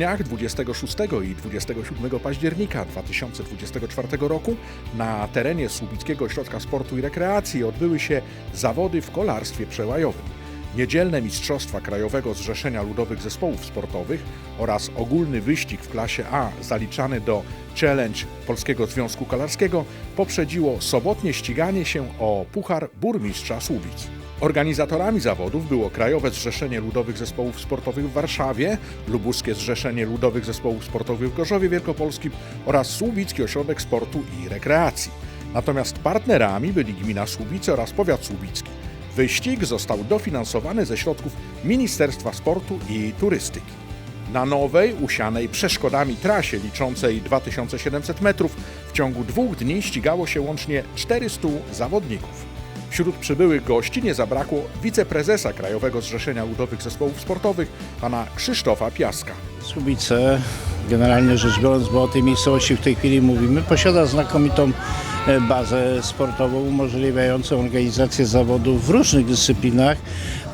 dniach 26 i 27 października 2024 roku na terenie Słubickiego Ośrodka Sportu i Rekreacji odbyły się zawody w kolarstwie przełajowym. Niedzielne Mistrzostwa Krajowego Zrzeszenia Ludowych Zespołów Sportowych oraz ogólny wyścig w klasie A zaliczany do Challenge Polskiego Związku Kolarskiego poprzedziło sobotnie ściganie się o Puchar Burmistrza Słubic. Organizatorami zawodów było Krajowe Zrzeszenie Ludowych Zespołów Sportowych w Warszawie, Lubuskie Zrzeszenie Ludowych Zespołów Sportowych w Gorzowie Wielkopolskim oraz Słubicki Ośrodek Sportu i Rekreacji. Natomiast partnerami byli gmina Słubice oraz powiat słubicki. Wyścig został dofinansowany ze środków Ministerstwa Sportu i Turystyki. Na nowej, usianej przeszkodami trasie liczącej 2700 metrów w ciągu dwóch dni ścigało się łącznie 400 zawodników. Wśród przybyłych gości nie zabrakło wiceprezesa Krajowego Zrzeszenia Ludowych Zespołów Sportowych, pana Krzysztofa Piaska. Słubice, generalnie rzecz biorąc, bo o tej miejscowości w tej chwili mówimy, posiada znakomitą e, bazę sportową umożliwiającą organizację zawodów w różnych dyscyplinach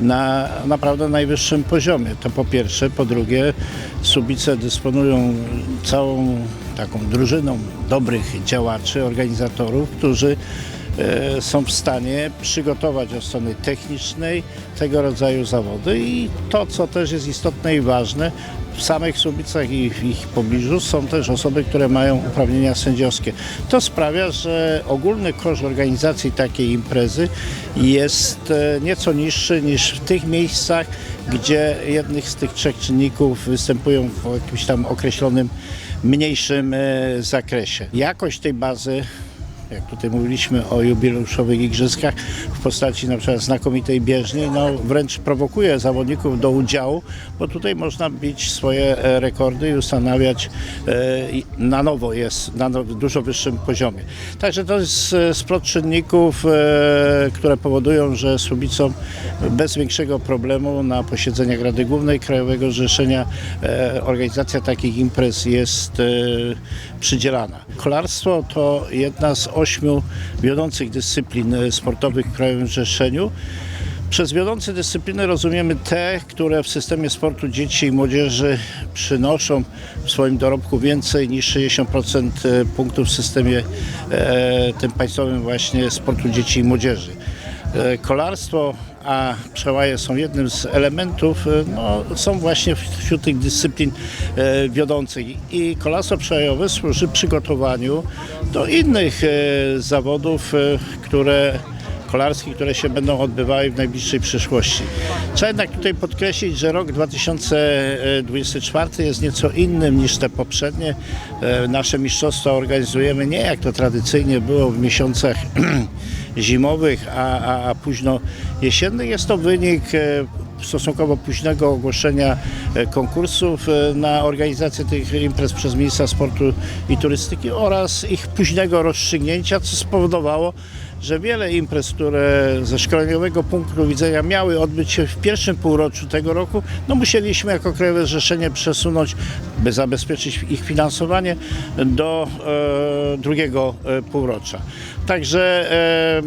na naprawdę najwyższym poziomie. To po pierwsze. Po drugie, Słubice dysponują całą taką drużyną dobrych działaczy, organizatorów, którzy są w stanie przygotować od strony technicznej tego rodzaju zawody i to, co też jest istotne i ważne, w samych Słubicach i w ich pobliżu są też osoby, które mają uprawnienia sędziowskie. To sprawia, że ogólny koszt organizacji takiej imprezy jest e, nieco niższy niż w tych miejscach, gdzie jednych z tych trzech czynników występują w jakimś tam określonym mniejszym e, zakresie. Jakość tej bazy jak tutaj mówiliśmy o jubileuszowych igrzyskach w postaci na przykład znakomitej bieżni, no wręcz prowokuje zawodników do udziału, bo tutaj można bić swoje e, rekordy i ustanawiać e, na nowo jest na no, dużo wyższym poziomie. Także to jest e, splot czynników, które powodują, że Słubicom bez większego problemu na posiedzeniach Rady Głównej Krajowego Zrzeszenia organizacja takich imprez jest przydzielana. Kolarstwo to jedna z ośmiu wiodących dyscyplin e, sportowych w Krajowym Zrzeszeniu. Przez wiodące dyscypliny rozumiemy te, które w systemie sportu dzieci i młodzieży przynoszą w swoim dorobku więcej niż 60% punktów w systemie e, tym państwowym właśnie sportu dzieci i młodzieży. E, Kolarstwo, a przełaje są jednym z elementów, e, no, są właśnie wśród tych dyscyplin e, wiodących. I kolarstwo przełajowe służy przygotowaniu do innych e, zawodów, które kolarskich, które się będą odbywały w najbliższej przyszłości. Trzeba jednak tutaj podkreślić, że rok 2024 jest nieco innym niż te poprzednie. E, Nasze mistrzostwa organizujemy nie jak to tradycyjnie było w miesiącach zimowych, a, a, a późno jesiennych. Jest to wynik e, stosunkowo późnego ogłoszenia e, konkursów na organizację tych imprez przez Ministra Sportu i Turystyki oraz ich późnego rozstrzygnięcia, co spowodowało, że wiele imprez, które ze szkoleniowego punktu widzenia miały odbyć się w pierwszym półroczu tego roku, no musieliśmy jako Krajowe Zrzeszenie przesunąć, by zabezpieczyć ich finansowanie do e, drugiego e, półrocza. Także e,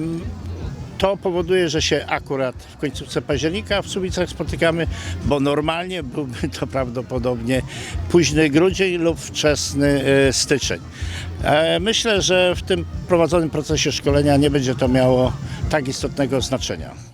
to powoduje, że się akurat w końcówce października w Słubicach spotykamy, bo normalnie byłby to prawdopodobnie późny grudzień lub wczesny e, styczeń. E, Myślę, że w tym prowadzonym procesie szkolenia nie będzie to miało tak istotnego znaczenia.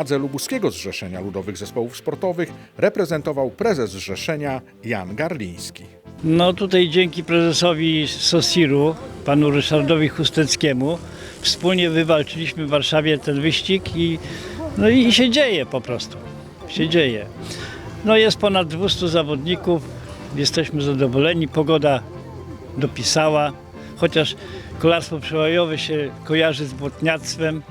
Władze Lubuskiego Zrzeszenia Ludowych Zespołów Sportowych reprezentował prezes zrzeszenia Jan Garliński. No tutaj dzięki prezesowi Sosiru, panu Ryszardowi Chusteckiemu, wspólnie wywalczyliśmy w Warszawie ten wyścig i, no i się dzieje po prostu. Się dzieje. No jest ponad 200 zawodników, jesteśmy zadowoleni, pogoda dopisała, chociaż kolarstwo przełajowe się kojarzy z błotniactwem.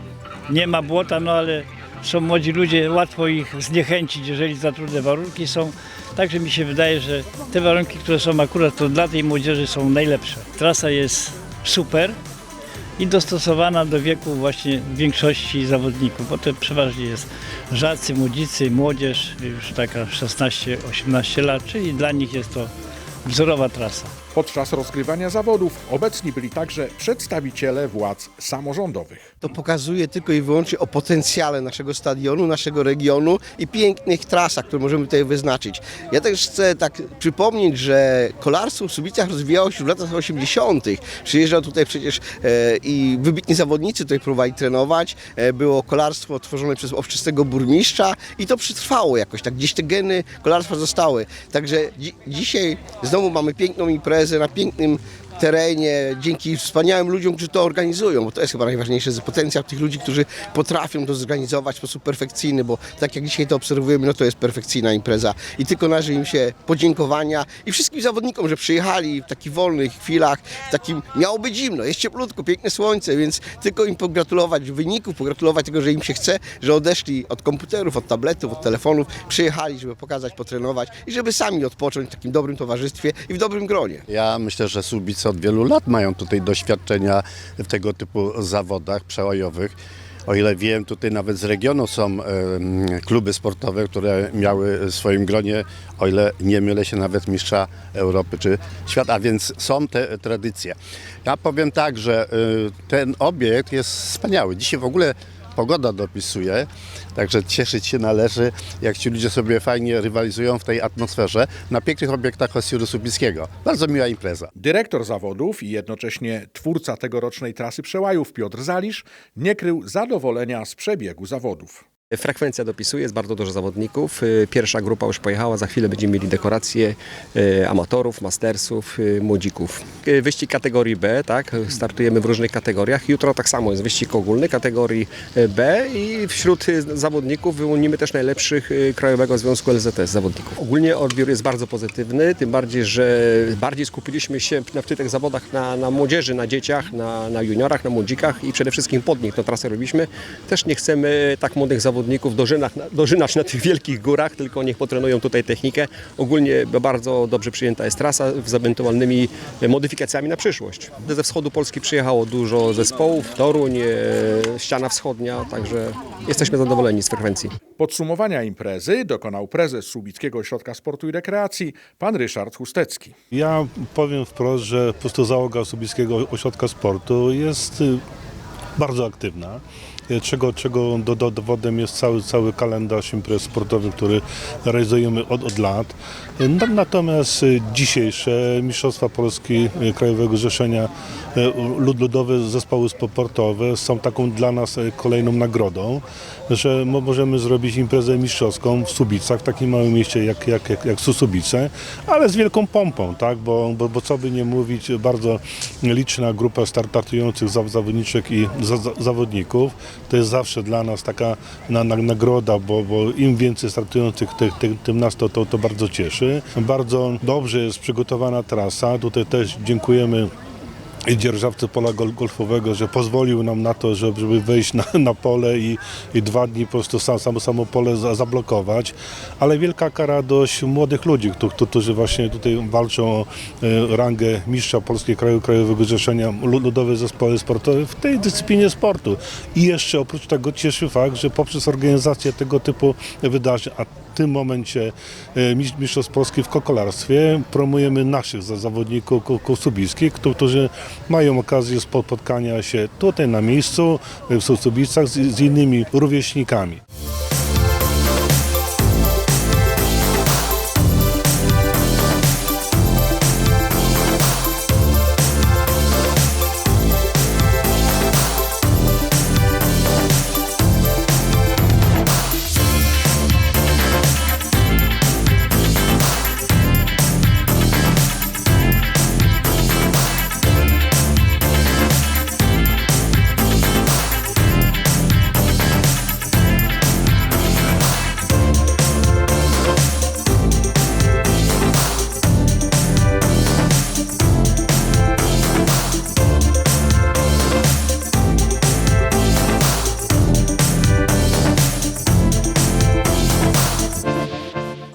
Nie ma błota, no ale są młodzi ludzie, łatwo ich zniechęcić, jeżeli za trudne warunki są. Także mi się wydaje, że te warunki, które są akurat to dla tej młodzieży są najlepsze. Trasa jest super i dostosowana do wieku właśnie większości zawodników, bo to przeważnie jest żacy, młodzicy, młodzież, już taka 16-18 lat, czyli dla nich jest to wzorowa trasa. Podczas rozgrywania zawodów obecni byli także przedstawiciele władz samorządowych. To pokazuje tylko i wyłącznie o potencjale naszego stadionu, naszego regionu i pięknych trasach, które możemy tutaj wyznaczyć. Ja też chcę tak przypomnieć, że kolarstwo w Subicach rozwijało się w latach 80. Przyjeżdżał tutaj przecież e, i wybitni zawodnicy tutaj próbowali trenować. E, było kolarstwo tworzone przez owczystego burmistrza i to przetrwało jakoś, tak gdzieś te geny kolarstwa zostały. Także dzi- dzisiaj znowu mamy piękną imprezę na pięknym terenie, dzięki wspaniałym ludziom, którzy to organizują, bo to jest chyba najważniejsze, potencjał tych ludzi, którzy potrafią to zorganizować w sposób perfekcyjny, bo tak jak dzisiaj to obserwujemy, no to jest perfekcyjna impreza i tylko należy im się podziękowania i wszystkim zawodnikom, że przyjechali w takich wolnych chwilach, w takim, miało być zimno, jest cieplutko, piękne słońce, więc tylko im pogratulować wyników, pogratulować tego, że im się chce, że odeszli od komputerów, od tabletów, od telefonów, przyjechali, żeby pokazać, potrenować i żeby sami odpocząć w takim dobrym towarzystwie i w dobrym gronie. Ja myślę, że Od wielu lat mają tutaj doświadczenia w tego typu zawodach przełajowych. O ile wiem, tutaj nawet z regionu są kluby sportowe, które miały w swoim gronie, o ile nie mylę się, nawet mistrza Europy czy świata, a więc są te tradycje. Ja powiem tak, że y, ten obiekt jest wspaniały. Dzisiaj w ogóle pogoda dopisuje, także cieszyć się należy, jak ci ludzie sobie fajnie rywalizują w tej atmosferze na pięknych obiektach Osiru Subickiego. Bardzo miła impreza. Dyrektor zawodów i jednocześnie twórca tegorocznej trasy przełajów Piotr Zalisz nie krył zadowolenia z przebiegu zawodów. Frekwencja dopisuje, jest bardzo dużo zawodników. Y, Pierwsza grupa już pojechała, za chwilę będziemy mieli dekoracje y, amatorów, mastersów, y, młodzików. Wyścig kategorii B, tak? Startujemy w różnych kategoriach. Jutro tak samo jest wyścig ogólny kategorii B i wśród zawodników wyłonimy też najlepszych Krajowego Związku LZS zawodników. Ogólnie odbiór jest bardzo pozytywny, tym bardziej, że bardziej skupiliśmy się na- w tych zawodach na, na młodzieży, na dzieciach, na, na juniorach, na młodzikach i przede wszystkim pod nich tę trasę robiliśmy. Też nie chcemy tak młodych zawodników dożynać, dożynać na tych wielkich górach, tylko niech potrenują tutaj technikę. Ogólnie bardzo dobrze przyjęta jest trasa z ewentualnymi modyfikacjami na przyszłość. Ze wschodu Polski przyjechało dużo zespołów, Toruń, e, ściana wschodnia, także jesteśmy zadowoleni z frekwencji. Podsumowania imprezy dokonał prezes Słubickiego Ośrodka Sportu i Rekreacji, pan Ryszard Chustecki. Ja powiem wprost, że po prostu załoga Subickiego Ośrodka Sportu jest y, bardzo aktywna. Y, Czego, czego do, do, dowodem jest cały, cały kalendarz imprez sportowych, który realizujemy od, od lat. Na- Natomiast y, dzisiejsze Mistrzostwa Polski Krajowego Zrzeszenia Lud- Ludowe Zespoły Sportowe są taką dla nas kolejną nagrodą, że mo- możemy zrobić imprezę mistrzowską w Subicach, w takim małym mieście jak, jak, jak, jak Susubice, ale z wielką pompą, tak? bo, bo, bo co by nie mówić, bardzo liczna grupa startujących zaw- zawodniczek i za, za, zawodników. To jest zawsze dla nas taka na, na, nagroda, bo, bo im więcej startujących, tym, tym, tym nas to, to, to bardzo cieszy. Bardzo dobrze jest przygotowana trasa. Tutaj też dziękujemy dzierżawcy pola gol- golfowego, że pozwolił nam na to, żeby, wejść na, na pole i, i dwa dni po prostu sam, samo, samo pole za, zablokować. Ale wielka kara dość młodych ludzi, któ- któ- którzy właśnie tutaj walczą o e, rangę mistrza Polskiej Kraju Krajowego Zrzeszenia Lu- Ludowe Zespoły Sportowe w tej dyscyplinie sportu. I jeszcze oprócz tego cieszy fakt, że poprzez organizację tego typu wydarzeń, a tym momencie e, mistrz- Mistrzostw Polski w kokolarstwie promujemy naszych za- zawodników któ- którzy mają okazję spotkania się tutaj na miejscu e, w Subicach z, z innymi rówieśnikami.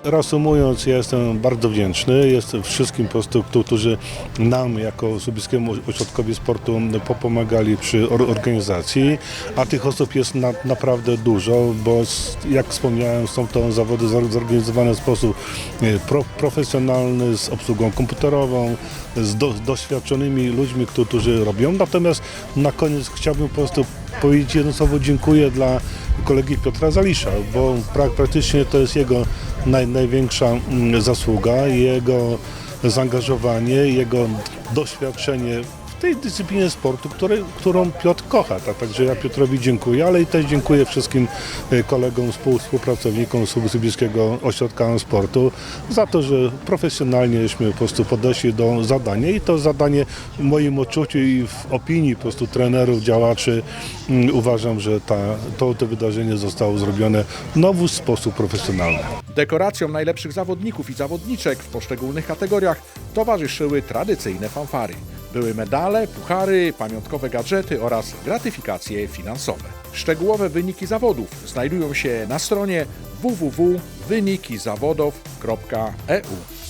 Reasumując, ja jestem bardzo wdzięczny. Jestem wszystkim po prostu, któ- którzy nam jako Subickiemu Ośrodkowi Sportu po- pomagali przy or- organizacji, a tych osób jest na, naprawdę dużo, bo jak wspomniałem, są to zawody zor- zorganizowane w sposób e, pro, profesjonalny, z obsługą komputerową, z do, doświadczonymi ludźmi, któ- którzy robią. Natomiast na koniec chciałbym po prostu powiedzieć jedno słowo dziękuję dla kolegi Piotra Zalisza, bo pra, praktycznie to jest jego naj, największa mm, zasługa, jego zaangażowanie, jego doświadczenie tej dyscyplinie sportu, który, którą Piotr kocha. Tak, także ja Piotrowi dziękuję, ale i też dziękuję wszystkim e, kolegom, współ, współpracownikom Subsybiskiego Ośrodka Sportu za to, że profesjonalnieśmy po prostu podeszli do zadania i to zadanie w moim odczuciu i w opinii po prostu trenerów, działaczy mm, uważam, że ta, to, to wydarzenie zostało zrobione w nowy sposób profesjonalny. Dekoracjom najlepszych zawodników i zawodniczek w poszczególnych kategoriach towarzyszyły tradycyjne fanfary. Były medale, puchary, pamiątkowe gadżety oraz gratyfikacje finansowe. Szczegółowe wyniki zawodów znajdują się na stronie www.wynikizawodów.eu.